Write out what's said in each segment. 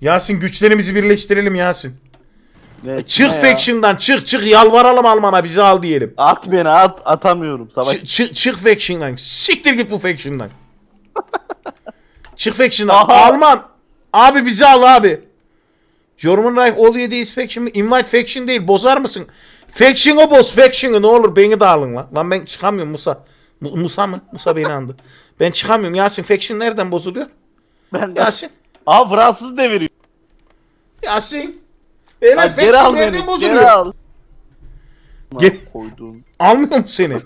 Yasin güçlerimizi birleştirelim Yasin. Ne, Çık ne ya? Faction'dan çık çık yalvaralım Alman'a bizi al diyelim. At beni at atamıyorum savaş. Çık, çık, çık Faction'dan. Siktir git bu Faction'dan. çık Faction'dan. Aha. Alman. Abi bizi al abi. German Reich all you is faction mi? Invite faction değil. Bozar mısın? Faction'ı boz. Faction'ı ne olur beni de alın lan. Lan ben çıkamıyorum Musa. Mu- Musa mı? Musa beni andı. Ben çıkamıyorum. Yasin faction nereden bozuluyor? Ben de. Yasin. Aa Fransız deviriyor. Yasin. Beyler Lan geri al beni. bozuluyor? Geri al. Gel- Koydum. Almıyor mu seni?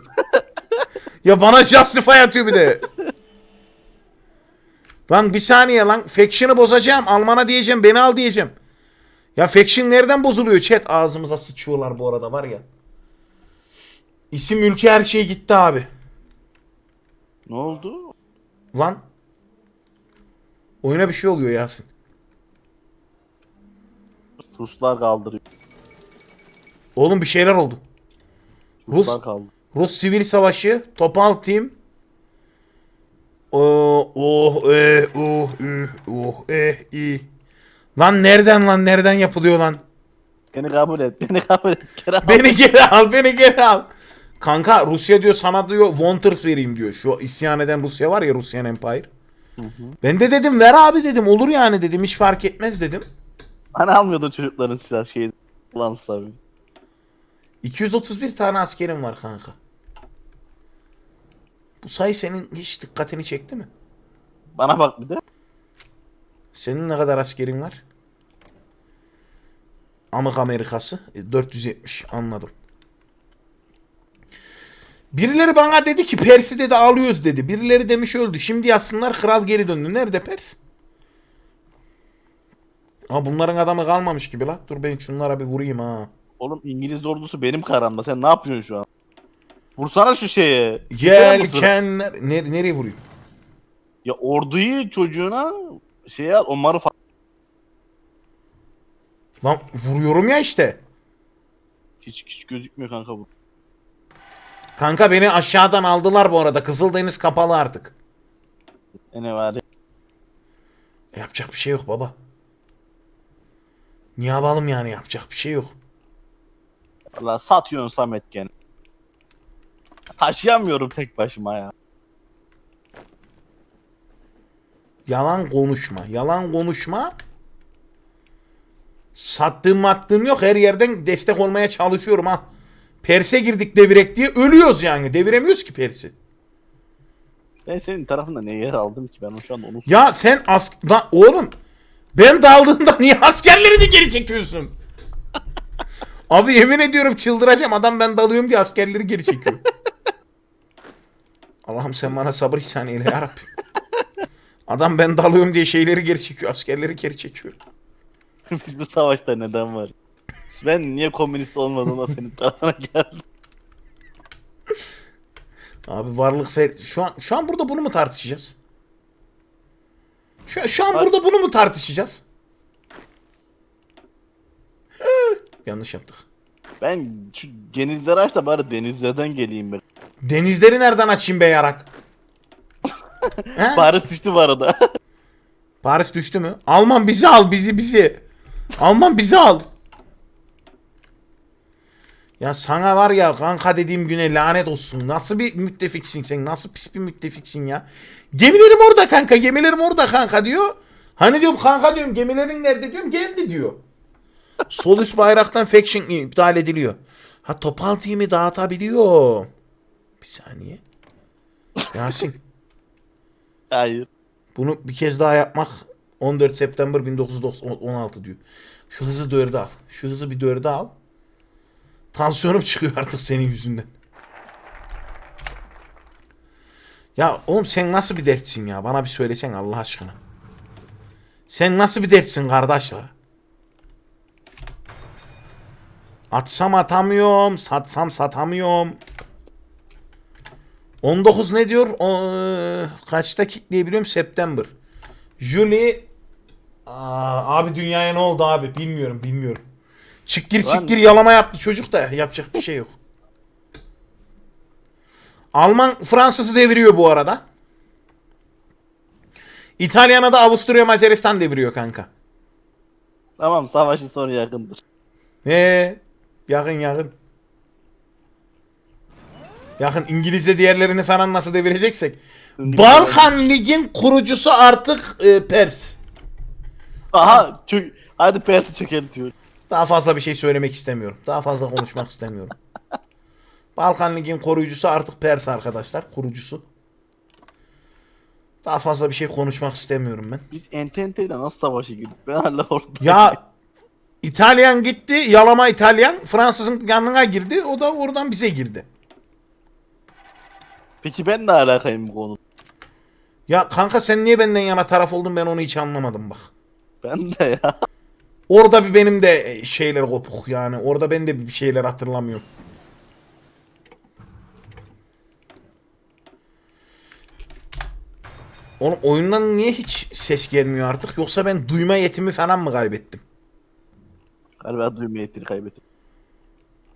ya bana justify atıyor bir de. Lan bir saniye lan. Faction'ı bozacağım. Alman'a diyeceğim. Beni al diyeceğim. Ya faction nereden bozuluyor chat? Ağzımıza sıçıyorlar bu arada var ya. İsim ülke her şey gitti abi. Ne oldu? Lan. Oyuna bir şey oluyor Yasin. Ruslar kaldırıyor. Oğlum bir şeyler oldu. Rus Ruslar kaldı. Rus sivil savaşı, topal team. Oh, oh, eh, oh, üh, oh, eh, iyi. Lan nereden lan nereden yapılıyor lan? Beni kabul et. Beni kabul et. Geri al. Beni geri al, beni geri al. Kanka Rusya diyor sana diyor Wonders vereyim diyor. Şu isyan eden Rusya var ya Rusyan Empire. Ben de dedim ver abi dedim olur yani dedim hiç fark etmez dedim. Hani almıyordu çocukların silah şeyi. Lan abi. 231 tane askerim var kanka. Bu sayı senin hiç dikkatini çekti mi? Bana bak bir de. Senin ne kadar askerin var? Amık Amerikası. E, 470 anladım. Birileri bana dedi ki Pers'i dedi alıyoruz dedi. Birileri demiş öldü. Şimdi yazsınlar kral geri döndü. Nerede Pers? Ha bunların adamı kalmamış gibi la. Dur ben şunlara bir vurayım ha. Oğlum İngiliz ordusu benim karamda. Sen ne yapıyorsun şu an? Vursana şu şeye. Yelkenler. Nere, nereye vurayım? Ya orduyu çocuğuna şey al. Onları fa- Lan vuruyorum ya işte. hiç hiç gözükmüyor kanka bu. Kanka beni aşağıdan aldılar bu arada. Kızıldeniz kapalı artık. E ne var? Yapacak bir şey yok baba. Ne yapalım yani yapacak bir şey yok. Valla satıyorsun Samet gene. Taşıyamıyorum tek başıma ya. Yalan konuşma. Yalan konuşma. Sattığım mattığım yok. Her yerden destek olmaya çalışıyorum ha. Pers'e girdik devirek diye ölüyoruz yani. Deviremiyoruz ki Pers'i. Ben senin tarafında ne yer aldım ki ben şu anda onu Ya sen as... Lan oğlum. Ben daldığımda niye askerlerini geri çekiyorsun? Abi yemin ediyorum çıldıracağım. Adam ben dalıyorum diye askerleri geri çekiyor. Allah'ım sen bana sabır ihsan eyle yarabbim. Adam ben dalıyorum diye şeyleri geri çekiyor. Askerleri geri çekiyor. Biz bu savaşta neden var? Ben niye komünist olmadığımda senin tarafına geldim. Abi varlık fer... Şu an, şu an burada bunu mu tartışacağız? Şu, şu an burada bunu mu tartışacağız? Yanlış yaptık. Ben şu denizleri aç da bari denizlerden geleyim ben. Denizleri nereden açayım be yarak? He? Paris düştü bu arada. Paris düştü mü? Alman bizi al bizi bizi. Alman bizi al. Ya sana var ya kanka dediğim güne lanet olsun. Nasıl bir müttefiksin sen? Nasıl pis bir müttefiksin ya? Gemilerim orada kanka. Gemilerim orada kanka diyor. Hani diyorum kanka diyorum gemilerin nerede diyorum geldi diyor. Sol üst bayraktan faction iptal ediliyor. Ha topal team'i dağıtabiliyor. Bir saniye. Yasin. Hayır. Bunu bir kez daha yapmak 14 September 1916 diyor. Şu hızı dörde al. Şu hızı bir dörde al. Tansiyonum çıkıyor artık senin yüzünden. Ya oğlum sen nasıl bir dertsin ya? Bana bir söylesen Allah aşkına. Sen nasıl bir dertsin kardeş? Atsam atamıyorum, satsam satamıyorum. 19 ne diyor? O, e, kaçta kickleyebiliyorum? September. Julie Aa, abi dünyaya ne oldu abi? Bilmiyorum, bilmiyorum. Çık gir Lan- çık gir yalama yaptı çocuk da yapacak bir şey yok. Alman Fransız'ı deviriyor bu arada. İtalyan'a da Avusturya Macaristan deviriyor kanka. Tamam savaşın sonu yakındır. He, yakın yakın. Yakın İngilizce diğerlerini falan nasıl devireceksek. Balkan Lig'in kurucusu artık e, Pers. Aha çök. Hadi Pers'i çökeltiyor. Daha fazla bir şey söylemek istemiyorum. Daha fazla konuşmak istemiyorum. Balkan Lig'in koruyucusu artık Pers arkadaşlar. Kurucusu. Daha fazla bir şey konuşmak istemiyorum ben. Biz Entente ile nasıl savaşa girdik? Ben hala orada. Ya İtalyan gitti. Yalama İtalyan. Fransızın yanına girdi. O da oradan bize girdi. Peki ben ne alakayım bu konuda? Ya kanka sen niye benden yana taraf oldun ben onu hiç anlamadım bak. Ben de ya. Orada bir benim de e, şeyler kopuk yani. Orada ben de bir şeyler hatırlamıyorum. Oğlum oyundan niye hiç ses gelmiyor artık? Yoksa ben duyma yetimi falan mı kaybettim? Galiba duyma yetini kaybettim.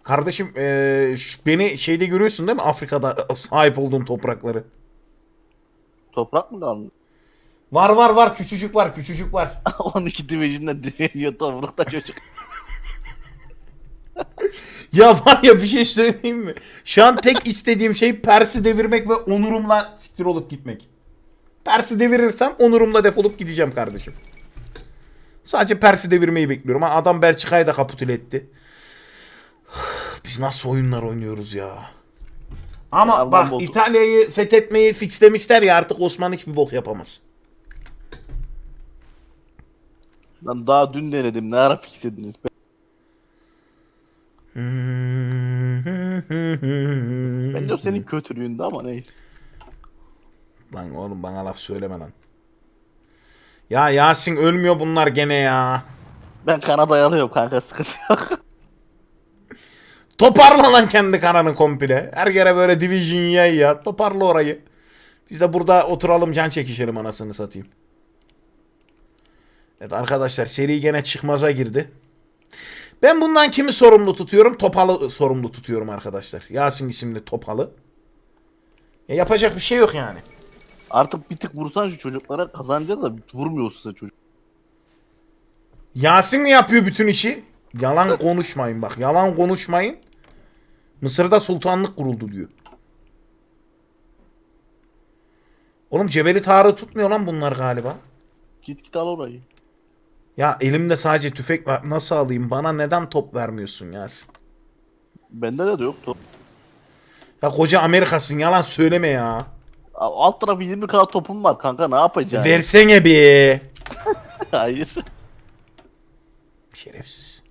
Kardeşim eee, ş- beni şeyde görüyorsun değil mi? Afrika'da sahip olduğum toprakları. Toprak mı kaldı? Var var var küçücük var küçücük var. 12 Division'da direniyor toprakta çocuk. Ya var ya bir şey söyleyeyim mi? Şu an tek istediğim şey Pers'i devirmek ve onurumla siktir olup gitmek. Pers'i devirirsem onurumla defolup gideceğim kardeşim. Sadece Pers'i devirmeyi bekliyorum. Ha, adam Belçika'yı da kapitüle etti. Biz nasıl oyunlar oynuyoruz ya. Ama Alman bak. İtalya'yı fethetmeyi fixlemişler ya artık Osman hiçbir bok yapamaz. Lan daha dün denedim. Ne ara fixlediniz? Ben, bence o senin kötülüğünde ama neyse. Lan oğlum bana laf söyleme lan. Ya Yasin ölmüyor bunlar gene ya. Ben Kanada'ya alıyorum kanka sıkıntı yok. Toparla lan kendi kananı komple. Her yere böyle division yay ya. Toparla orayı. Biz de burada oturalım can çekişelim anasını satayım. Evet arkadaşlar seri gene çıkmaza girdi. Ben bundan kimi sorumlu tutuyorum? Topalı sorumlu tutuyorum arkadaşlar. Yasin isimli Topalı. Ya yapacak bir şey yok yani. Artık bir tık vursan şu çocuklara kazanacağız da vurmuyorsun sen çocuk. Yasin mi yapıyor bütün işi? Yalan konuşmayın bak. Yalan konuşmayın. Mısır'da sultanlık kuruldu diyor. Oğlum Cebeli Tarık tutmuyor lan bunlar galiba. Git git al orayı. Ya elimde sadece tüfek var. Nasıl alayım? Bana neden top vermiyorsun Yasin? Bende de, yok top. Ya koca Amerika'sın yalan söyleme ya. Alt tarafı 20 kadar topum var kanka ne yapacaksın? Versene bir. Hayır. Şerefsiz.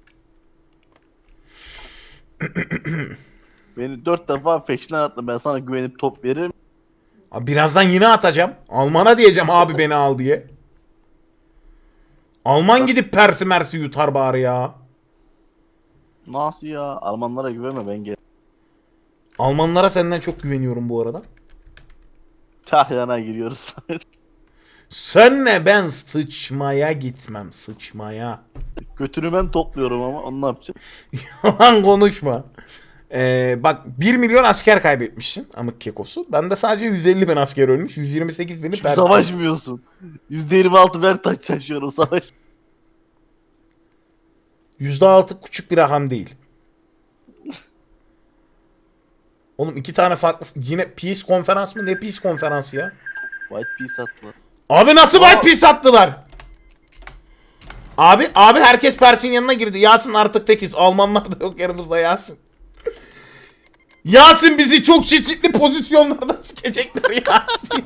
Beni 4 defa faction'dan attın ben sana güvenip top veririm. Birazdan yine atacağım. Alman'a diyeceğim abi beni al diye. Alman gidip Persi Mersi yutar bari ya. Nasıl ya? Almanlara güvenme ben gel. Almanlara senden çok güveniyorum bu arada. Tahyana giriyoruz. Senle ben sıçmaya gitmem sıçmaya. Götünü ben topluyorum ama onu ne yapacağım? Yalan konuşma. Ee, bak 1 milyon asker kaybetmişsin amık kekosu. Bende sadece 150 bin asker ölmüş. 128 bini Çünkü savaşmıyorsun. %26 ver taç şaşıyorum savaş. %6 küçük bir rakam değil. Oğlum iki tane farklı yine peace konferans mı ne peace konferansı ya? White Peace attılar. Abi nasıl Aa! white peace attılar? Abi abi herkes Pers'in yanına girdi. Yasin artık tekiz. Almanlar da yok yanımızda Yasin. Yasin bizi çok çeşitli pozisyonlarda sikecekler Yasin.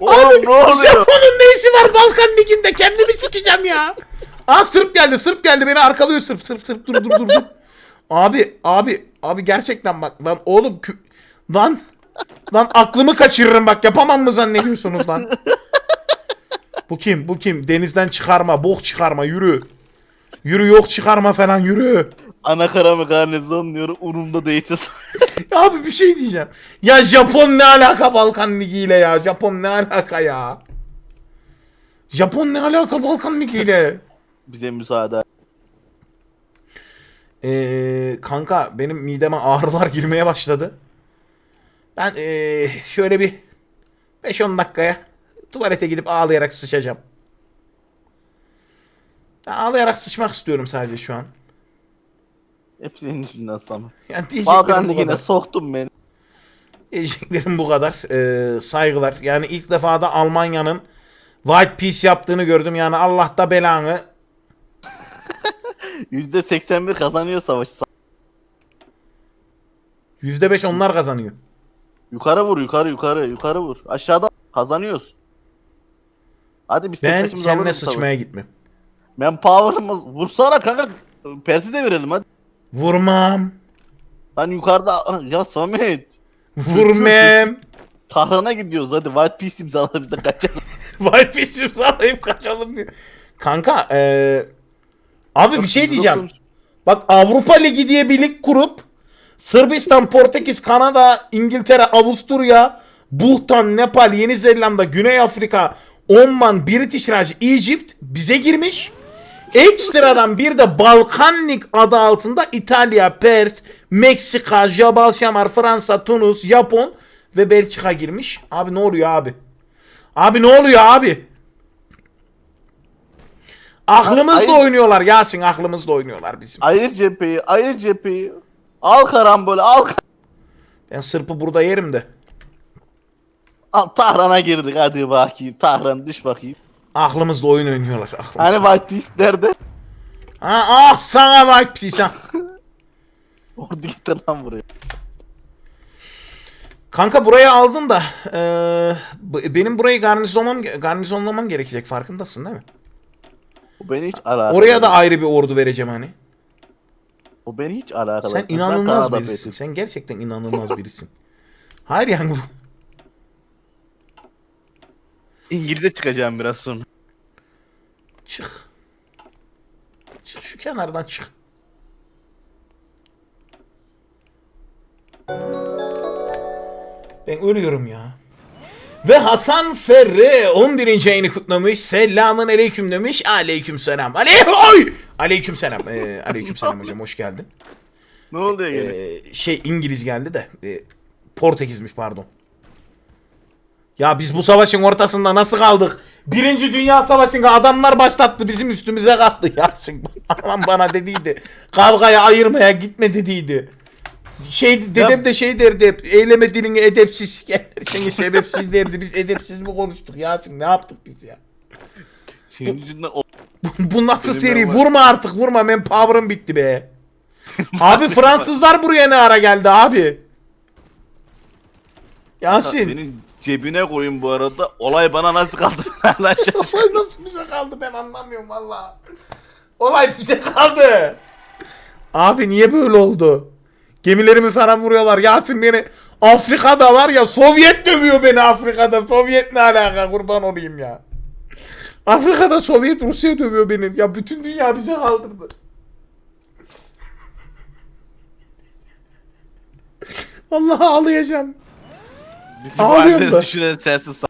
Oğlum ne oluyor? Japon'un ne işi var Balkan Ligi'nde? Kendimi sikeceğim ya. Aa Sırp geldi, Sırp geldi. Beni arkalıyor Sırp, Sırp, Sırp. Dur, dur, dur, dur. Abi, abi, abi gerçekten bak lan oğlum kü- lan lan aklımı kaçırırım bak yapamam mı zannediyorsunuz lan? Bu kim? Bu kim? Denizden çıkarma, bok çıkarma, yürü. Yürü yok çıkarma falan yürü. Ana mı garnizon diyorum umurumda değilse Ya abi bir şey diyeceğim. Ya Japon ne alaka Balkan Ligi ile ya? Japon ne alaka ya? Japon ne alaka Balkan Ligi ile? bize müsaade. Ee, kanka benim mideme ağrılar girmeye başladı. Ben ee, şöyle bir 5-10 dakikaya tuvalete gidip ağlayarak sıçacağım. Ben ağlayarak sıçmak istiyorum sadece şu an. Hep senin yüzünden Samet. Yani diyeceklerim bu Ligi'ne kadar. soktun beni. Diyeceklerim bu kadar. Ee, saygılar. Yani ilk defa da Almanya'nın White Peace yaptığını gördüm. Yani Allah da belanı. %81 kazanıyor savaşı. %5 onlar kazanıyor. Yukarı vur yukarı yukarı yukarı vur. Aşağıda kazanıyoruz. Hadi biz tek Ben başımıza seninle bu savaşı. sıçmaya gitmem. Ben power'ımız vursana kanka. Persi de verelim hadi. Vurmam. Lan yukarıda ya Samet. Vurmam. Tahran'a gidiyoruz hadi White Peace imzalar biz de kaçalım. White Peace'i sallayıp kaçalım diyor. Kanka ee, abi bir şey diyeceğim. Bak Avrupa Ligi diye bir lig kurup Sırbistan, Portekiz, Kanada, İngiltere, Avusturya, Bhutan, Nepal, Yeni Zelanda, Güney Afrika, Oman, British Raj, Egypt bize girmiş. Ekstradan bir de Balkan Lig adı altında İtalya, Pers, Meksika, Jabal Şamar, Fransa, Tunus, Japon ve Belçika girmiş. Abi ne oluyor abi? Abi ne oluyor abi? Aklımızla Hayır. oynuyorlar Yasin aklımızla oynuyorlar bizim. Ayır cepheyi ayır cepheyi. Al karambol al. kar- Ben sırpı burada yerim de. al Tahran'a girdik hadi bakayım. Tahran düş bakayım. Aklımızla oyun oynuyorlar. Aklımızla. Hani White Peace nerede? Ha, ah sana bak pis ha. Ordu getir lan buraya. Kanka burayı aldın da eee, b- benim burayı garnizonlamam, garnizonlamam gerekecek farkındasın değil mi? O beni hiç alakalı. Oraya da ayrı bir ordu vereceğim hani. O beni hiç alakalı. Sen inanılmaz birisin. Feth'i. Sen gerçekten inanılmaz birisin. Hayır yani bu. İngilizce çıkacağım biraz sonra. Çık. Çık şu kenardan çık. Ben ölüyorum ya. Ve Hasan Serre 11. ayını kutlamış. Selamun aleyküm demiş. Aleyküm selam. Aleyhoy! Aleyküm selam. Ee, aleyküm selam hocam hoş geldin. Ne oluyor gene? Ee, şey İngiliz geldi de. E, Portekizmiş pardon. Ya biz bu savaşın ortasında nasıl kaldık? Birinci Dünya Savaşı'nda adamlar başlattı bizim üstümüze kalktı ya. Anam bana dediydi. Kavgaya ayırmaya gitme dediydi. Şey dedem de şey derdi hep eyleme dilini edepsiz seni sebepsiz derdi biz edepsiz mi konuştuk Yasin ne yaptık biz ya Senin yüzünden o... bu nasıl Benim seri ben var. vurma artık vurma benim power'ım bitti be abi Fransızlar buraya ne ara geldi abi Yasin Senin cebine koyun bu arada. Olay bana nasıl kaldı? Hala şaşırdım. Olay nasıl bize kaldı ben anlamıyorum valla. Olay bize kaldı. Abi niye böyle oldu? Gemilerimi falan vuruyorlar. Yasin beni Afrika'da var ya Sovyet dövüyor beni Afrika'da. Sovyet ne alaka kurban olayım ya. Afrika'da Sovyet Rusya dövüyor beni. Ya bütün dünya bize kaldırdı. Vallahi ağlayacağım. Bizim Ağlıyorum da. düşünen sensin sa-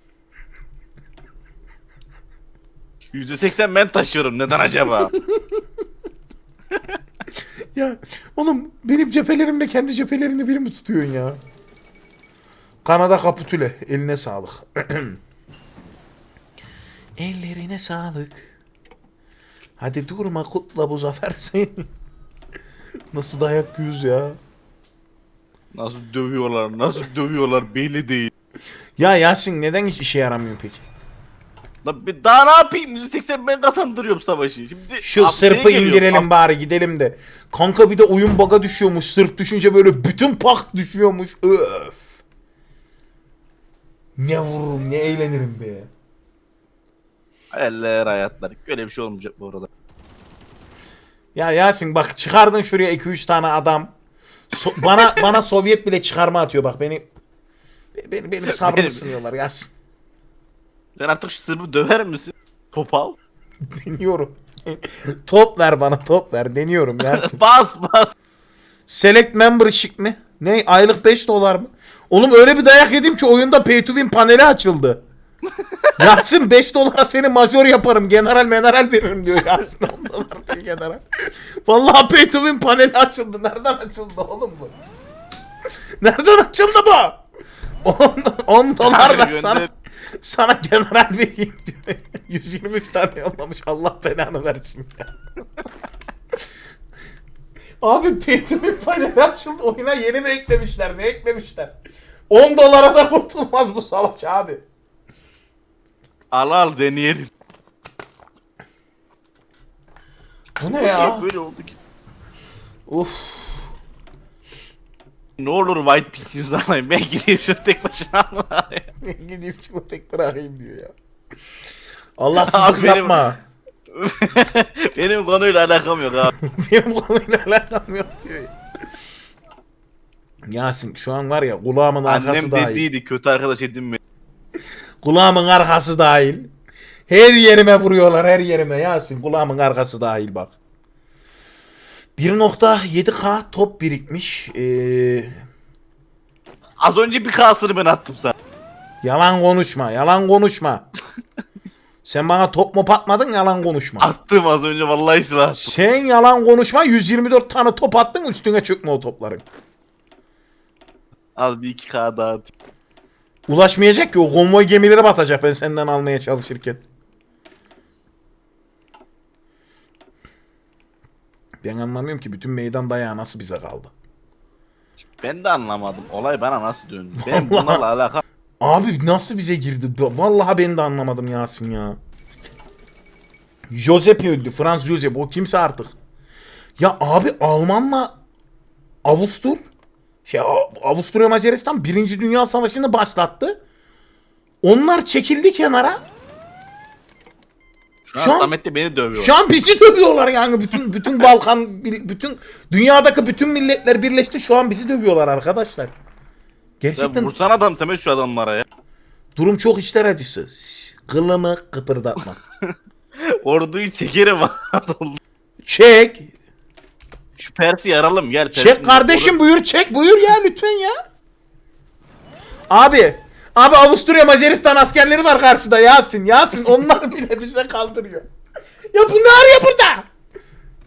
%80 ben taşıyorum. Neden acaba? Ya oğlum benim cephelerimle kendi cephelerini biri mi tutuyorsun ya? Kanada kapitüle. Eline sağlık. Ellerine sağlık. Hadi durma kutla bu zafer seni. Nasıl dayak yüz ya? Nasıl dövüyorlar, nasıl dövüyorlar belli değil. Ya Yasin neden hiç işe yaramıyor peki? Lan bir daha ne yapayım? %80 ben kazandırıyorum savaşı. Şimdi Şu Sırp'ı geliyorum. indirelim bari gidelim de. Kanka bir de oyun baga düşüyormuş. Sırp düşünce böyle bütün pak düşüyormuş. Öf. Ne vururum ne eğlenirim be. Eller hayatlar. Öyle bir şey olmayacak bu arada. Ya Yasin bak çıkardın şuraya 2-3 tane adam. So- bana bana Sovyet bile çıkarma atıyor bak beni. Beni benim sabrımı Benim- sınıyorlar Yasin. Sen artık şu Sırbı döver misin? Topal. Deniyorum. top ver bana top ver deniyorum Yasin. bas bas. Select membership mi? Ne aylık 5 dolar mı? Oğlum öyle bir dayak yedim ki oyunda pay to win paneli açıldı. Yasin 5 dolara seni majör yaparım. General meneral veririm diyor Yasin. 10 dolar diyor general. Vallahi pay to win paneli açıldı. Nereden açıldı oğlum bu? Nereden açıldı bu? 10, 10 dolar ver sana. Sana general vereyim diyor. 123 tane yollamış. Allah belanı versin ya. Abi Paytm'in paneli açıldı. Oyuna yeni mi eklemişler? Ne eklemişler? 10 dolara da kurtulmaz bu savaş abi. Al al deneyelim. Bu ne ya? Böyle oldu ki. Uf. Ne olur White Piece'imizi alayım. Ben gideyim şu tek başına alayım. Gideyim şunu tek bırakayım diyor ya. Allah Abi sızlık benim- yapma. Benim konuyla alakam yok abi. Benim konuyla alakam yok diyor ya. Yasin şu an var ya kulağımın arkası Annem dahil. dediydi kötü arkadaş edinme. Kulağımın arkası dahil. Her yerime vuruyorlar her yerime Yasin. Kulağımın arkası dahil bak. 1.7k top birikmiş. Ee, Az önce bir kasını ben attım sana. yalan konuşma. Yalan konuşma. Sen bana top mu patmadın yalan konuşma. Attım az önce vallahi silah attım. Sen yalan konuşma 124 tane top attın üstüne çökme o topların. Al bir iki K daha at. Ulaşmayacak ki o konvoy gemileri batacak ben senden almaya çalışırken. Ben anlamıyorum ki bütün meydan dayağı nasıl bize kaldı. Ben de anlamadım. Olay bana nasıl döndü? Ben Vallahi- bunlarla alakam Abi nasıl bize girdi? Vallahi ben de anlamadım Yasin ya. Josep öldü. Franz Josep. O kimse artık. Ya abi Almanla Avustur şey Avusturya Macaristan Birinci Dünya Savaşı'nı başlattı. Onlar çekildi kenara. Şu an, Şu an- de beni dövüyor. Şu an bizi dövüyorlar yani bütün bütün Balkan bütün dünyadaki bütün milletler birleşti şu an bizi dövüyorlar arkadaşlar. Gerçekten vursan adam Samet şu adamlara ya. durum çok içler acısı. Kılımı kıpırdatma. Orduyu çekerim adam. Çek. Şu Pers'i yaralım gel. Çek Pers'in- kardeşim buyur çek buyur ya lütfen ya. Abi. Abi Avusturya Macaristan askerleri var karşıda Yasin. Yasin onlar bile bize kaldırıyor. Ya bu ne arıyor burada?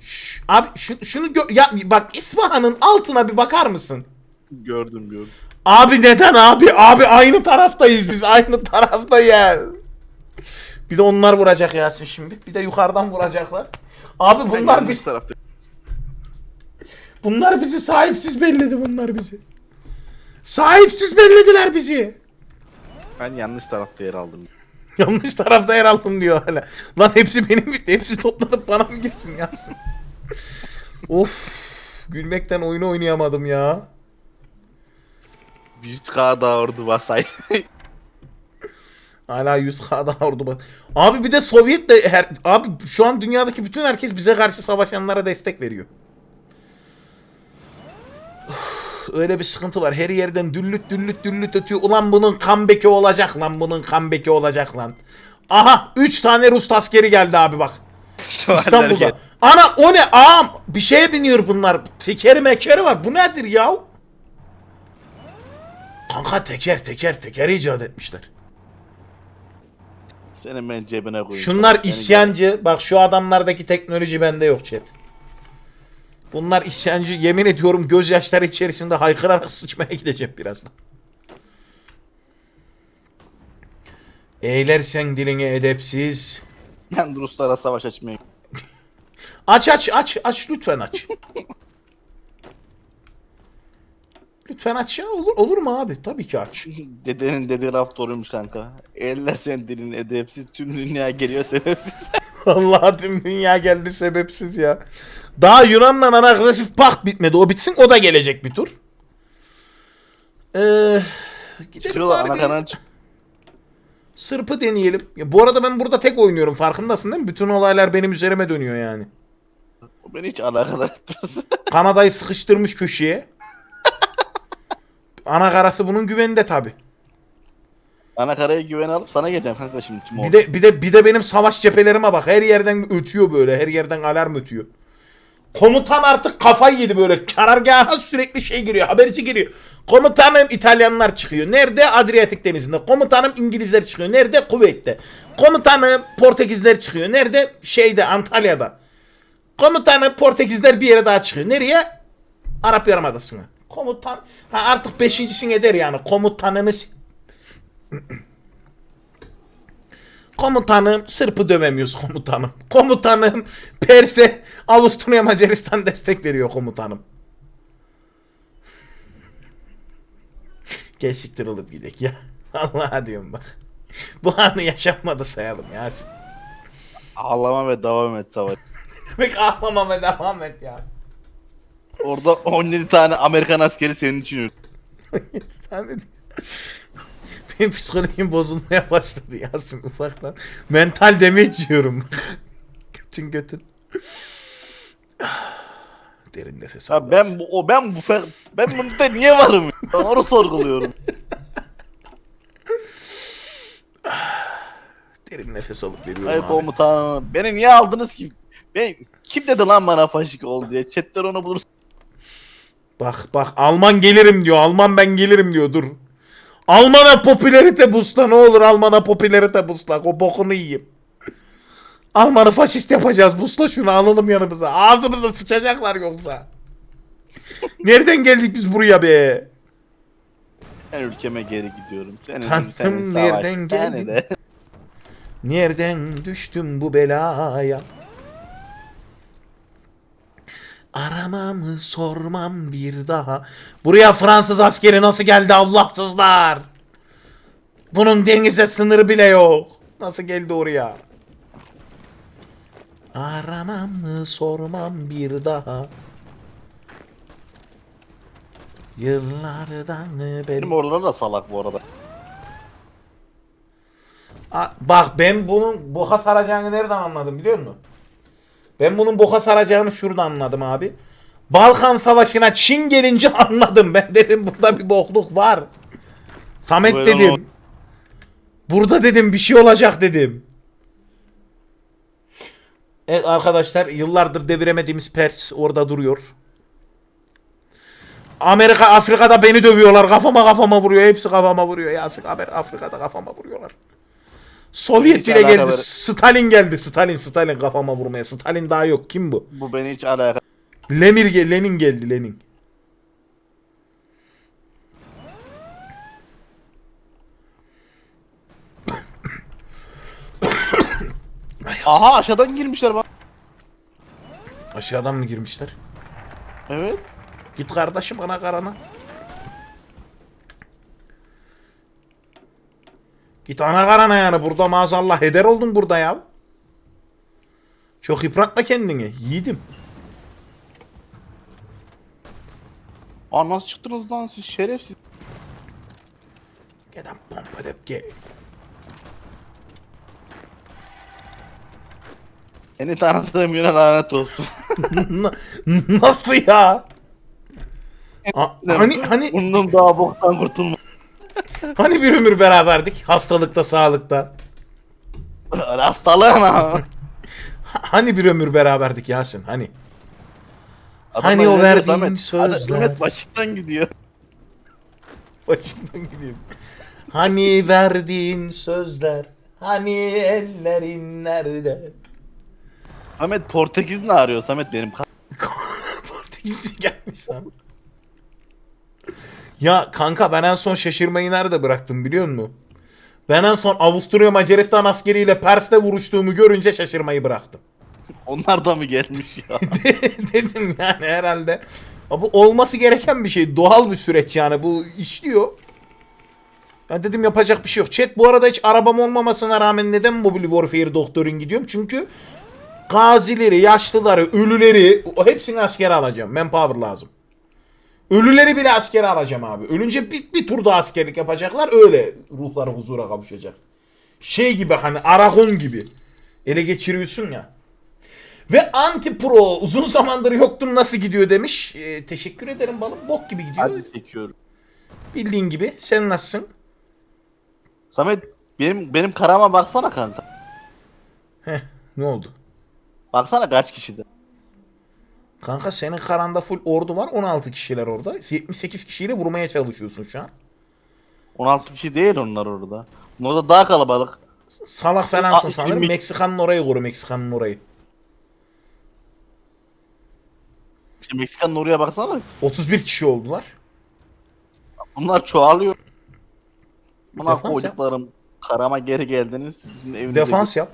Şş, abi şu, şunu gö- ya bak İsfahan'ın altına bir bakar mısın? Gördüm gördüm. Abi neden abi? Abi aynı taraftayız biz. Aynı taraftayız. Bir de onlar vuracak Yasin şimdi. Bir de yukarıdan vuracaklar. Abi bunlar biz tarafta. Bunlar bizi sahipsiz belledi bunlar bizi. Sahipsiz bellediler bizi. Ben yanlış tarafta yer aldım. Yanlış tarafta yer aldım diyor hala. Lan hepsi benim. Hepsi toplanıp bana mı gitsin Yasin? of. Gülmekten oyunu oynayamadım ya. 100k daha ordu basay. Hala 100k daha ordu bak. Abi bir de Sovyet de her, abi şu an dünyadaki bütün herkes bize karşı savaşanlara destek veriyor. Öyle bir sıkıntı var. Her yerden düllüt düllüt düllüt ötüyor. Ulan bunun comeback'i olacak lan. Bunun comeback'i olacak lan. Aha 3 tane Rus askeri geldi abi bak. Şu İstanbul'da. Ana o ne? Ağam bir şeye biniyor bunlar. Tekeri mekeri var. Bu nedir ya? Kanka teker teker teker icat etmişler. Senin ben cebine koyayım. Şunlar Seni isyancı. Bak şu adamlardaki teknoloji bende yok chat. Bunlar isyancı. Yemin ediyorum gözyaşları içerisinde haykırarak sıçmaya gideceğim birazdan. Eğlersen diline edepsiz. Ben Ruslara savaş açmayayım. Aç aç aç aç lütfen aç. lütfen aç ya olur olur mu abi? Tabii ki aç. Dedenin dediği laf doğruymuş kanka. Eller sen dilin edepsiz tüm dünya geliyor sebepsiz. Allah tüm dünya geldi sebepsiz ya. Daha Yunan'la arkadaşlık pakt bitmedi. O bitsin o da gelecek bir tur. Ee, gidelim Çıkıyorlar bari ana bir kanan çık. Sırp'ı deneyelim. Ya bu arada ben burada tek oynuyorum farkındasın değil mi? Bütün olaylar benim üzerime dönüyor yani. O beni hiç alakadar etmez. Kanada'yı sıkıştırmış köşeye. Ana karası bunun güveninde tabi. Ana karaya güven alıp sana geleceğim kanka şimdi tüm Bir de bir de bir de benim savaş cephelerime bak. Her yerden ötüyor böyle. Her yerden alarm ötüyor. Komutan artık kafayı yedi böyle. Karargaha sürekli şey giriyor. Haberci giriyor. Komutanım İtalyanlar çıkıyor. Nerede? Adriyatik Denizi'nde. Komutanım İngilizler çıkıyor. Nerede? Kuveyt'te. Komutanım Portekizler çıkıyor. Nerede? Şeyde Antalya'da. Komutanım Portekizler bir yere daha çıkıyor. Nereye? Arap Yarımadası'na. Komutan ha artık beşincisini eder yani. Komutanınız Komutanım Sırp'ı dövemiyoruz komutanım. Komutanım Pers'e Avusturya Macaristan destek veriyor komutanım. Gel siktir olup gidek ya. Allah diyorum bak. Bu anı yaşanmadı sayalım ya. Ağlama ve devam et savaş. Demek ağlama ve devam et ya. Orada 17 tane Amerikan askeri senin için öldü. Sen de benim psikolojim bozulmaya başladı Yasin ufaktan. Mental damage yiyorum. götün götün. Derin nefes al. Ya ben bu o ben bu fe- ben bunda niye varım? Ben onu sorguluyorum. Derin nefes alıp veriyorum Hayır abi. komutanım. Beni niye aldınız ki? Ben kim dedi lan bana faşik ol diye. Chat'ten onu bulursun. Bak bak Alman gelirim diyor. Alman ben gelirim diyor. Dur. Alman'a popülerite busla ne olur Alman'a popülerite busla. O bokunu yiyeyim. Alman'ı faşist yapacağız. Busla şunu alalım yanımıza. Ağzımıza sıçacaklar yoksa. Nereden geldik biz buraya be? Ben ülkeme geri gidiyorum. Senin Tanrım, senin nereden geldin? De. Nereden düştüm bu belaya? Aramam sormam bir daha. Buraya Fransız askeri nasıl geldi Allahsızlar? Bunun denize sınırı bile yok. Nasıl geldi oraya? Aramam sormam bir daha. Yıllardan beri. Benim oralar da salak bu arada. A- Bak ben bunun boka saracağını nereden anladım biliyor musun? Ben bunun boka saracağını şuradan anladım abi. Balkan Savaşı'na Çin gelince anladım. Ben dedim burada bir bokluk var. Samet Buyurun dedim. Burada dedim bir şey olacak dedim. Evet arkadaşlar yıllardır deviremediğimiz Pers orada duruyor. Amerika Afrika'da beni dövüyorlar. Kafama kafama vuruyor. Hepsi kafama vuruyor. Yasin haber Afrika'da kafama vuruyorlar. Sovyet bile geldi. Stalin geldi. Stalin Stalin kafama vurmaya. Stalin daha yok. Kim bu? Bu beni hiç alakadar. Lemir ge- Lenin geldi Lenin. Aha aşağıdan girmişler bak. Aşağıdan mı girmişler? Evet. Git kardeşim ana karana. Git ana karana yani burada maazallah heder oldun burada ya. Çok yıpratma kendini. Yiğidim. Aa nasıl çıktınız lan siz şerefsiz. Gelen pompa dep gel. Seni tanıdığım güne lanet olsun. Na- Nasıl ya? A- hani hani Bunun daha boktan kurtulma. Hani bir ömür beraberdik hastalıkta sağlıkta. Hastalığına. Hani bir ömür beraberdik Yasin hani. Adamlar Hani o verdiğin sözler. Hadi Mehmet başlıktan gidiyor. Başımdan gidiyorum. Hani verdiğin sözler, hani ellerin nerede? Samet Portekiz ne arıyor Samet benim Portekiz mi gelmiş lan? Ya kanka ben en son şaşırmayı nerede bıraktım biliyor musun? Ben en son Avusturya Macaristan askeriyle Pers'le vuruştuğumu görünce şaşırmayı bıraktım. Onlar da mı gelmiş ya? Dedim yani herhalde. Bu olması gereken bir şey. Doğal bir süreç yani. Bu işliyor. Ben dedim yapacak bir şey yok. Chat bu arada hiç arabam olmamasına rağmen neden Mobile Warfare Doktor'un gidiyorum? Çünkü gazileri, yaşlıları, ölüleri hepsini askere alacağım. Manpower lazım. Ölüleri bile askere alacağım abi. Ölünce bir, bir tur daha askerlik yapacaklar. Öyle ruhları huzura kavuşacak. Şey gibi hani Aragon gibi. Ele geçiriyorsun ya. Ve Anti Pro uzun zamandır yoktum nasıl gidiyor demiş. Ee, teşekkür ederim balım. Bok gibi gidiyor. Hadi çekiyorum. Bildiğin gibi. Sen nasılsın? Samet benim benim karama baksana kanka. Heh ne oldu? Baksana kaç kişide. Kanka senin karanda full ordu var. 16 kişiler orada. 78 kişiyle vurmaya çalışıyorsun şu an. 16 kişi değil onlar orada. Orada daha kalabalık. Salak falansın Aa, sanırım. Meksika'nın orayı koru. Meksika'nın orayı. İşte Meksika'nın oraya baksana. 31 kişi oldular. Bunlar çoğalıyor. Buna koyduklarım. Karama geri geldiniz. Sizin Defans yap.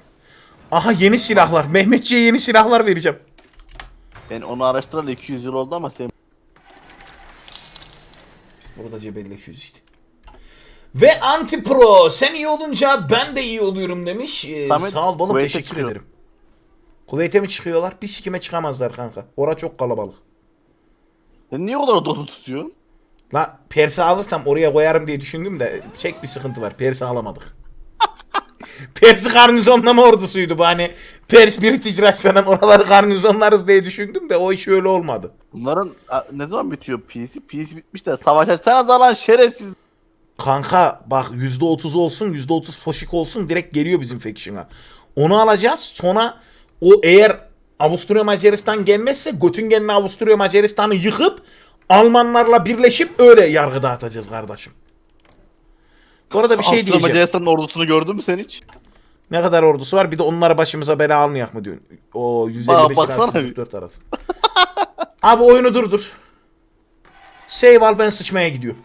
Aha yeni silahlar. Mehmetçiye yeni silahlar vereceğim. Ben onu araştıralı 200 yıl oldu ama sen Burada cebelleşiyoruz işte. Ve Anti Pro sen iyi olunca ben de iyi oluyorum demiş. Ee, Samet, sağ ol balım Kuveyt'e teşekkür çıkıyor. ederim. Kuveyt'e mi çıkıyorlar? Bir sikime çıkamazlar kanka. Ora çok kalabalık. sen niye o kadar dolu tutuyorsun? La Pers'i alırsam oraya koyarım diye düşündüm de çek bir sıkıntı var. Pers'i alamadık. Pers'i garnizonlama ordusuydu bu hani. Pers British Raj falan oraları garnizonlarız diye düşündüm de o iş öyle olmadı. Bunların a, ne zaman bitiyor PC? PC bitmiş de savaş açsanız lan şerefsiz. Kanka bak %30 olsun %30 foşik olsun direkt geliyor bizim faction'a. Onu alacağız sonra o eğer Avusturya Macaristan gelmezse Göttingen'le Avusturya Macaristan'ı yıkıp Almanlarla birleşip öyle yargı dağıtacağız kardeşim. Bu arada bir şey diyeceğim. Macaristan'ın ordusunu gördün mü sen hiç? Ne kadar ordusu var bir de onlara başımıza bela almayak mı diyorsun? O 155 baksana ile bir. 64 arası. Abi oyunu durdur. Save al ben sıçmaya gidiyorum.